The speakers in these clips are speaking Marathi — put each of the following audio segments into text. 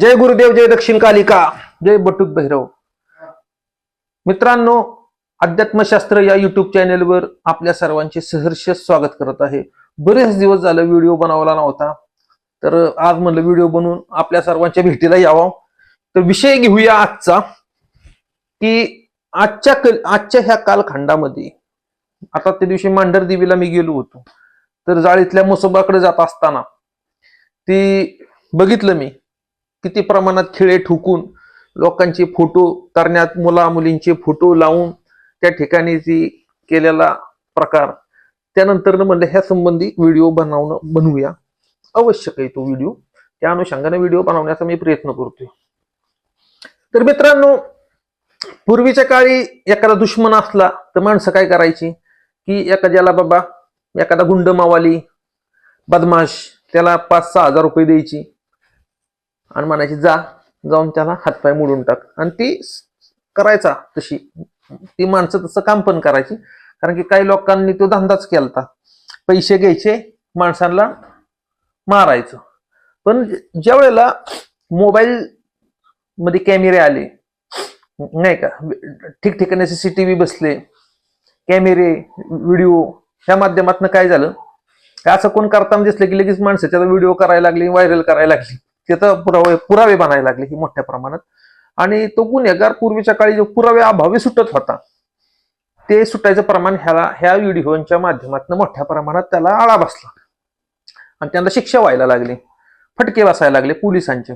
जय गुरुदेव जय दक्षिण कालिका जय बटुक भैरव. मित्रांनो अध्यात्मशास्त्र या युट्यूब चॅनेलवर आपल्या सर्वांचे सहर्ष स्वागत करत आहे. बरेच दिवस झालं व्हिडिओ बनवला नव्हता. तर आज म्हणलं व्हिडिओ बनवून आपल्या सर्वांच्या भेटीला यावं. तर विषय घेऊया आजचा की आजच्या कल आजच्या ह्या कालखंडामध्ये आता त्या दिवशी मांढर देवीला मी गेलो होतो. तर जाळीतल्या मसोबाकडे जात असताना ती बघितलं मी. किती प्रमाणात खिळे ठोकून लोकांचे फोटो करण्यात मुला मुलींचे फोटो लावून त्या ठिकाणी केलेला प्रकार त्यानंतर म्हणलं ह्या संबंधी व्हिडिओ बनवणं बनवूया. आवश्यक आहे तो व्हिडिओ त्या अनुषंगाने व्हिडिओ बनवण्याचा मी प्रयत्न करतोय. तर मित्रांनो पूर्वीच्या काळी एखादा दुश्मन असला तर माणसं काय करायची? की एखाद्याला बाबा एखादा गुंड मावाली बदमाश त्याला पाच सहा हजार रुपये द्यायची. आणि म्हणायची जा. जाऊन त्याला हातपाय मोडून टाक. आणि ती करायचा तशी. ती माणसं तसं काम पण करायची. कारण की काही लोकांनी तो धंदाच केला पैसे घ्यायचे माणसांना मारायचं. पण ज्या वेळेला मोबाईल मध्ये कॅमेरे आले नाही का? ठिकठिकाणी सीसीटीव्ही बसले कॅमेरे व्हिडिओ ह्या माध्यमातून काय झालं? असं कोण करताना दिसलं की लगेच माणसं त्याचा व्हिडिओ करायला लागली व्हायरल करायला लागली. त्याचा पुरावे पुरावे बनायला लागले की मोठ्या प्रमाणात. आणि तो गुन्हेगार पूर्वीच्या काळी जो पुरावे अभावी सुटत होता ते सुटायचं प्रमाण ह्याला ह्या व्हिडिओच्या माध्यमातून मोठ्या प्रमाणात त्याला आळा बसला. आणि त्यांना शिक्षा व्हायला लागली फटके बसायला लागले पोलिसांचे.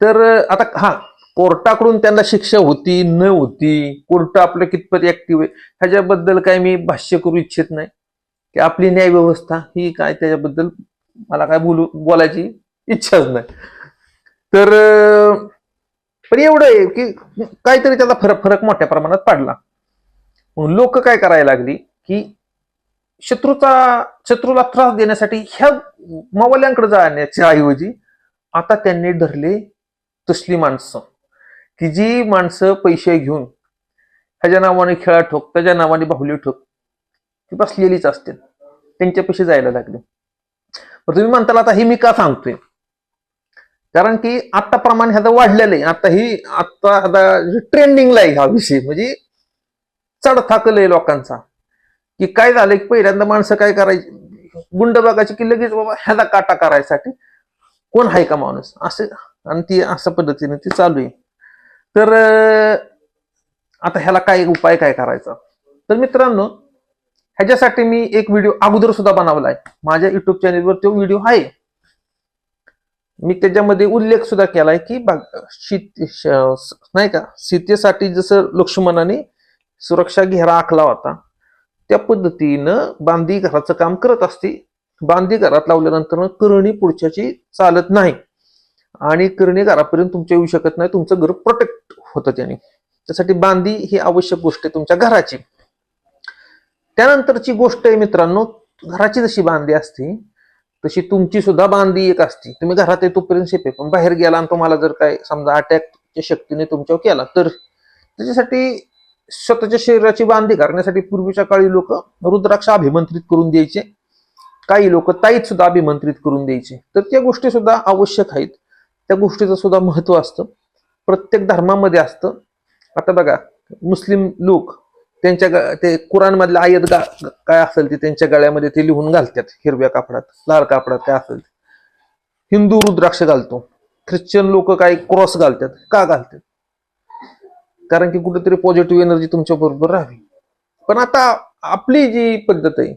तर आता हा कोर्टाकडून त्यांना शिक्षा होती न होती कोर्ट आपलं कितपत ऍक्टिव्ह आहे ह्याच्याबद्दल काय मी भाष्य करू इच्छित नाही. की आपली न्याय व्यवस्था ही काय त्याच्याबद्दल मला काय बोलू बोलायची इच्छाच नाही. तर पण एवढं आहे की काहीतरी त्याचा फरक फरक मोठ्या प्रमाणात पडला. म्हणून लोक काय करायला लागली की शत्रूचा शत्रूला त्रास देण्यासाठी ह्या मावल्यांकडे जाण्याच्या ऐवजी आता त्यांनी धरले तसली माणसं. की जी माणसं पैसे घेऊन ह्याच्या नावाने खेळा ठोक त्याच्या नावाने बाहुली ठोक ती बसलेलीच असते त्यांच्यापाशी जायला लागले. पण तुम्ही म्हणताल आता हे मी का सांगतोय? कारण की आता प्रमाण ह्याचं वाढलेलं आहे. आता ही आता आता ट्रेंडिंगला आहे हा विषय म्हणजे चढ थाकलं आहे लोकांचा. की काय झालं की पहिल्यांदा माणसं काय करायची गुंड बघायची की लगेच बाबा ह्याचा काटा करायसाठी कोण आहे का माणूस? असे आणि ती अशा पद्धतीने ती चालू आहे. तर आता ह्याला काय उपाय काय करायचा? तर मित्रांनो ह्याच्यासाठी मी एक व्हिडिओ अगोदर सुद्धा बनवलाय. माझ्या युट्यूब चॅनेलवर तो व्हिडिओ आहे. मी त्याच्यामध्ये उल्लेख सुद्धा केलाय की बघ- शीत श- नाही का सीतेसाठी जसं लक्ष्मणाने सुरक्षा घेरा आखला होता त्या पद्धतीनं बांधी घराचं काम करत असते. बांधी घरात लावल्यानंतर करणी पुढच्याची चालत नाही. आणि करणी घरापर्यंत तुमच्या येऊ शकत नाही तुमचं घर प्रोटेक्ट होतं त्याने. त्यासाठी बांधी ही आवश्यक गोष्ट आहे तुमच्या घराची. त्यानंतरची गोष्ट आहे मित्रांनो घराची जशी बांधी असते तशी तुमची सुद्धा बांधी एक असते. तुम्ही घरात येतो प्रिन्सिप आहे पण बाहेर गेला आणि तुम्हाला जर काय समजा अटॅकच्या शक्तीने तुमच्यावर केला तर त्याच्यासाठी स्वतःच्या शरीराची बांधी करण्यासाठी पूर्वीच्या काळी लोक रुद्राक्ष अभिमंत्रित करून द्यायचे. काही लोक ताईत सुद्धा अभिमंत्रित करून द्यायचे. तर त्या गोष्टी सुद्धा आवश्यक आहेत. त्या गोष्टीचं सुद्धा महत्त्व असतं. प्रत्येक धर्मामध्ये असतं. आता बघा मुस्लिम लोक त्यांच्या ग- ते कुराणमधल्या आयत गा काय असेल ते त्यांच्या गळ्यामध्ये ते लिहून घालतात हिरव्या कापडात लाल कापडात काय असेल ते. हिंदू रुद्राक्ष घालतो. ख्रिश्चन लोक काय क्रॉस घालतात का घालतात? कारण की कुठेतरी पॉझिटिव्ह एनर्जी तुमच्या बरोबर राहावी. पण आता आपली जी पद्धत आहे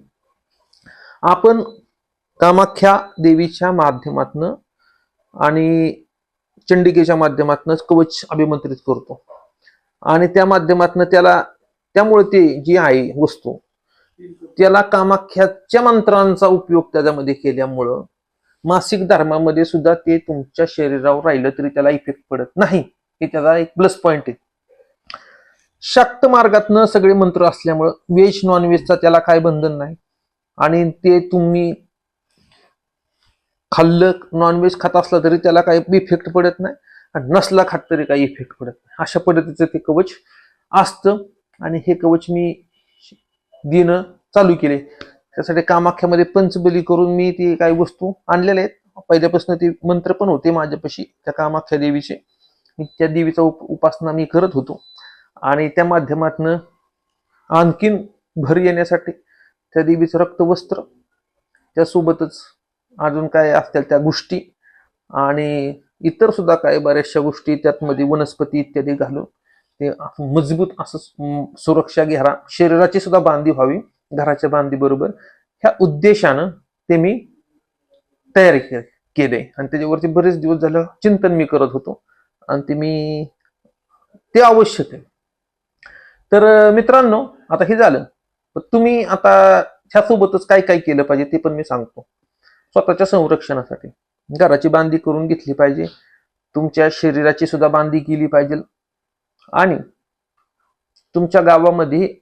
आपण कामाख्या देवीच्या माध्यमातनं आणि चंडिकेच्या माध्यमातूनच कवच अभिमंत्रित करतो. आणि त्या माध्यमातनं त्याला त्यामुळे ते जी आहे वस्तू त्याला कामाख्याच्या मंत्रांचा उपयोग त्याच्यामध्ये केल्यामुळं मासिक धर्मामध्ये सुद्धा ते तुमच्या शरीरावर राहिलं तरी त्याला इफेक्ट पडत नाही. हे त्याचा एक प्लस पॉइंट आहे. शाक्त मार्गातनं सगळे मंत्र असल्यामुळं व्हेज नॉन व्हेजचा त्याला काय बंधन नाही. आणि ते तुम्ही खाल्लं नॉनव्हेज खात असलं तरी त्याला काही इफेक्ट पडत नाही. आणि नसला खात तरी काही इफेक्ट पडत नाही. अशा पद्धतीचं ते कवच असतं. आणि हे कवच मी देणं चालू केले. त्यासाठी कामाख्यामध्ये पंचबली करून मी ती काही वस्तू आणलेल्या आहेत. पहिल्यापासून ते मंत्र पण होते माझ्यापाशी त्या कामाख्या देवीचे. मी त्या देवीचा उप उपासना मी करत होतो. आणि त्या माध्यमातनं आणखीन भर येण्यासाठी त्या देवीचं रक्तवस्त्र त्यासोबतच अजून काय असतील त्या गोष्टी आणि इतर सुद्धा काय बऱ्याचशा गोष्टी त्यातमध्ये वनस्पती इत्यादी घालून ते मजबूत असं सुरक्षा घेरा शरीराची सुद्धा बांधी व्हावी घराच्या बांधी बरोबर. ह्या उद्देशानं ते मी तयारी केले. आणि त्याच्यावरती बरेच दिवस झालं चिंतन मी करत होतो. आणि ते मी ते आवश्यक आहे. तर मित्रांनो आता हे झालं. पण तुम्ही आता ह्यासोबतच काय काय केलं पाहिजे ते पण मी सांगतो. स्वतःच्या संरक्षणासाठी. घराची बांधी करून घेतली पाहिजे. तुमच्या शरीराची सुद्धा बांधी केली पाहिजे. आणि तुमच्या गावामध्ये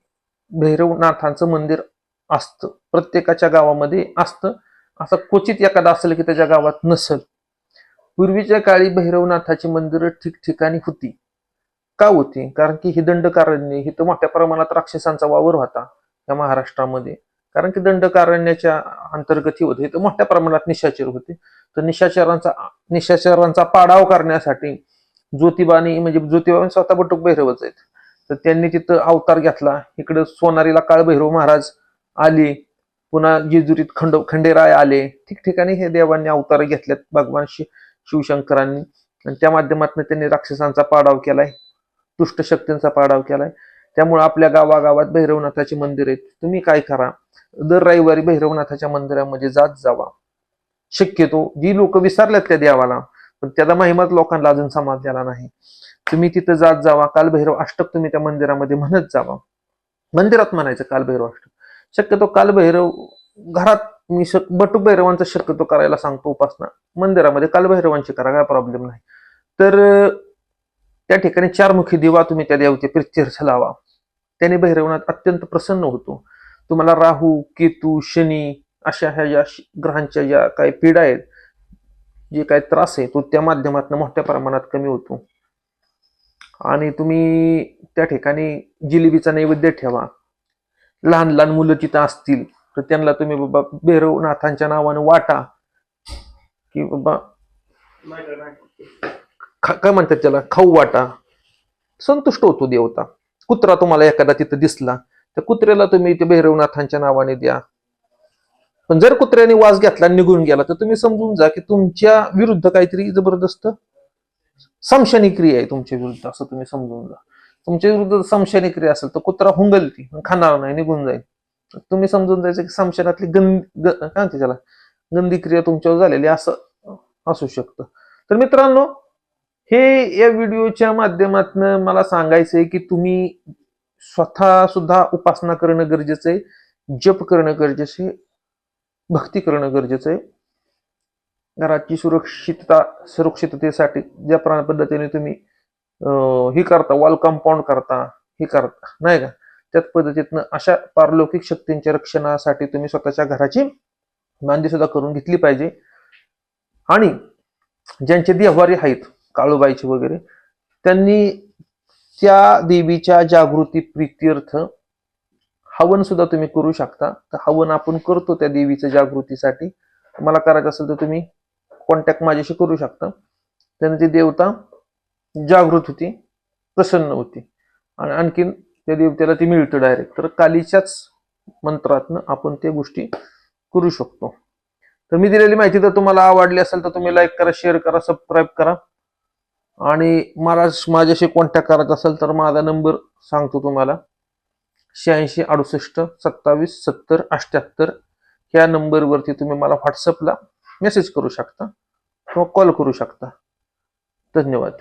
भैरवनाथांचं मंदिर असतं. प्रत्येकाच्या गावामध्ये असतं. असं क्वचित एखादा असेल की त्याच्या गावात नसेल. पूर्वीच्या काळी भैरवनाथाची मंदिरं ठिकठिकाणी होती. का होती? कारण की ही दंडकारण्य ही तर मोठ्या प्रमाणात राक्षसांचा वावर होता या महाराष्ट्रामध्ये. कारण की दंडकारण्याच्या अंतर्गत ही होते. तर मोठ्या प्रमाणात निशाचर होते. तर निशाचरांचा निशाचरांचा पाडाव करण्यासाठी ज्योतिबानी म्हणजे ज्योतिबा स्वतः बटुक भैरवच आहेत. तर त्यांनी तिथं अवतार घेतला. इकडं सोनारीला काळभैरव महाराज आले. पुन्हा जेजुरीत खंड खंडेराय आले. ठिकठिकाणी हे देवांनी अवतार घेतल्यात भगवान शि शिवशंकरांनी. आणि त्या माध्यमातून त्यांनी राक्षसांचा पाडाव केलाय. दुष्ट शक्तींचा पाडाव केलाय. त्यामुळे आपल्या गावागावात भैरवनाथाची मंदिर आहेत. तुम्ही काय करा? दर रविवारी भैरवनाथाच्या मंदिरामध्ये जात जावा. शक्यतो जी लोक विसरल्यात त्या देवाला पण त्याचा महिमाच लोकांना अजून समाज झाला नाही. तुम्ही तिथं जात जावा कालभैरव अष्टक तुम्ही त्या मंदिरामध्ये म्हणत जावा. मंदिरात म्हणायचं कालभैरव अष्टक. शक्यतो कालभैरव घरात मी शक बटू भैरवांचा शक्यतो करायला सांगतो उपासना. मंदिरामध्ये कालभैरवांची करा काय प्रॉब्लेम नाही. तर त्या ठिकाणी चारमुखी दिवा तुम्ही त्या देवते प्रत्यर्थ लावा. त्याने भैरवनाथ अत्यंत प्रसन्न होतो. तुम्हाला राहू केतू शनी अशा ह्या ज्या श- ग्रहांच्या ज्या काही पीडा आहेत जे काय त्रास आहे तो त्या माध्यमातून मोठ्या प्रमाणात कमी होतो. आणि तुम्ही त्या ठिकाणी जिलेबीचा नैवेद्य ठेवा. लहान लहान मुलं तिथं असतील तर त्यांना तुम्ही बाबा भैरवनाथांच्या नावानं वाटा. की बाबा खा- काय म्हणतात त्याला? खाऊ वाटा. संतुष्ट होतो देवता. कुत्रा तुम्हाला एखादा तिथं दिसला तर कुत्र्याला तुम्ही ते भैरवनाथांच्या नावाने द्या. पण जर कुत्र्याने वास घेतला निघून गेला तर तुम्ही समजून जा की तुमच्या विरुद्ध काहीतरी जबरदस्त संशयनी क्रिया आहे तुमच्या विरुद्ध असं तुम्ही समजून जा. तुमच्या विरुद्ध संशयनी क्रिया असेल तर कुत्रा हुंगलती खाणार नाही निघून जाईल. तुम्ही समजून जायचं की समशनातली गंद ग- काय म्हणते त्याला? गंदी क्रिया तुमच्यावर झालेली असं असू शकतं. तर मित्रांनो हे या व्हिडिओच्या माध्यमातून मला सांगायचंय की तुम्ही स्वतः सुद्धा उपासना करणं गरजेचं आहे जप करणं गरजेचं आहे भक्ती करणं गरजेचं आहे. घराची सुरक्षितता सुरक्षिततेसाठी ज्या प्राण पद्धतीने तुम्ही ही करता वॉल कंपाऊंड करता हे करता नाही का? त्याच पद्धतीतनं अशा पारलौकिक शक्तींच्या रक्षणासाठी तुम्ही स्वतःच्या घराची मांदी सुद्धा करून घेतली पाहिजे. आणि ज्यांचे देवारी आहेत काळूबाईचे वगैरे त्यांनी त्या देवीच्या जागृती प्रीत्यर्थ हवन सुद्धा तुम्ही करू शकता. तर हवन आपण करतो त्या देवीच्या जागृतीसाठी. मला करायचं असेल तर तुम्ही कॉन्टॅक्ट माझ्याशी करू शकता. त्याने ती देवता जागृत होती प्रसन्न होती. आणि आणखीन त्या देवतेला ती मिळतं डायरेक्ट तर कालीच्याच मंत्रातनं आपण त्या गोष्टी करू शकतो. तर मी दिलेली माहिती जर तुम्हाला आवडली असेल तर तुम्ही लाईक करा शेअर करा सबस्क्राईब करा. आणि मला माझ्याशी कॉन्टॅक्ट करायचा असेल तर माझा नंबर सांगतो तुम्हाला. शहाऐंशी अडुसष्ट सत्तावीस सत्तर अठ्ठ्याहत्तर ह्या नंबरवरती तुम्ही मला व्हॉट्सअपला मेसेज करू शकता किंवा कॉल करू शकता. धन्यवाद.